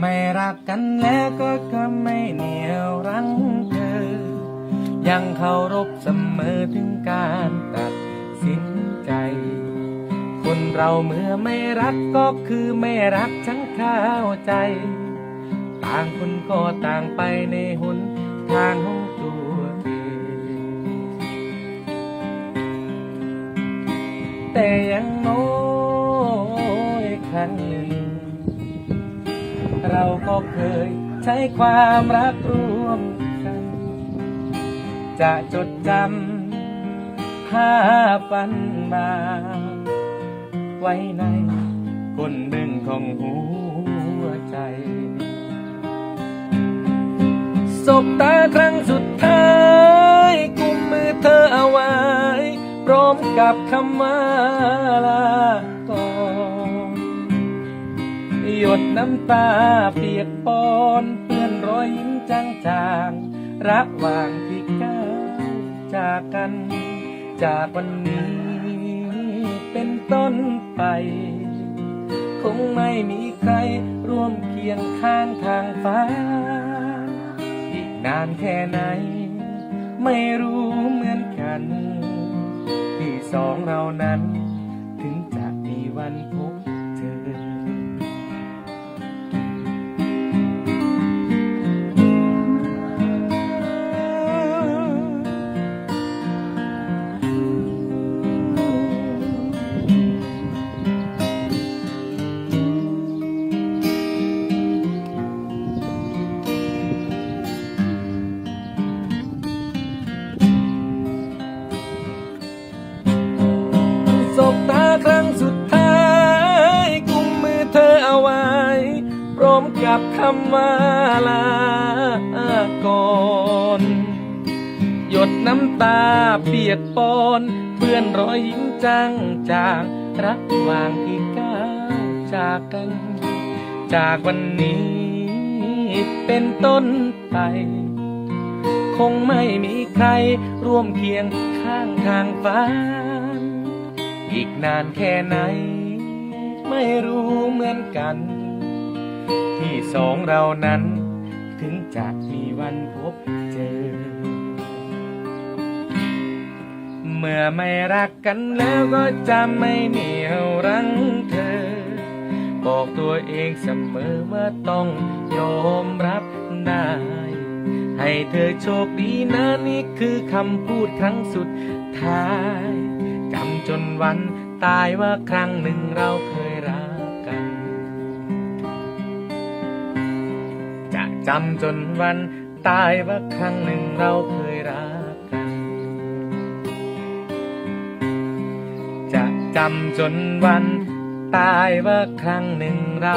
ไม่รักกันแล้วก็ก็ไม่เหนียวรั้งเธอ ยังเคารพเสมอถึงการตัดสินใจ คนเราเมื่อไม่รักก็คือไม่รักฉันเข้าใจ ต่างคนก็ต่างไปในหนทางของตัวเอง แต่ยังน้อยครั้งหนึ่ง เราก็เคยใช้ความรักร่วมกัน จะจดจำภาพฝันมา ไว้ในก้นบึ้งของหัวใจสบตาครั้งสุดท้ายกุมมือเธอเอาไว้ พร้อมกับคำว่าลา ดน้ำตาเปียกปอนเปื้อนรอยยิ้มจางจางๆระหว่างที่ก้าวจากกัน จากวันนี้เป็นต้นไป คงไม่มีใครร่วมเคียงข้างทางฟ้า อีกนานแค่ไหน ไม่รู้เหมือนกัน ที่สองเรานั้น ถึงจะมีวันพบ มกับคำว่าลาก่อนหยดน้ำตาเปียกปอนเปื้อนรอยยิ้มจางจางระหว่างที่ก้าวจากกัน จากวันนี้เป็นต้นไป คงไม่มีใครร่วมเคียงข้างทางฟ้า อีกนานแค่ไหน ไม่รู้เหมือนกัน ที่สองเรานั้น ถึงจะมีวันพบเจอ เมื่อไม่รักกันแล้วก็จะไม่เหนียวรั้งเธอ บอกตัวเองเสมอว่าต้องยอมรับได้ให้เธอโชคดีนะนี่คือคำพูดครั้งสุดท้ายจำจนวันตายว่าครั้งหนึ่งเราเคย จำจนวันตายว่าครั้งหนึ่งเราเคยรักกัน จะจำจนวันตายว่าครั้งหนึ่งเรา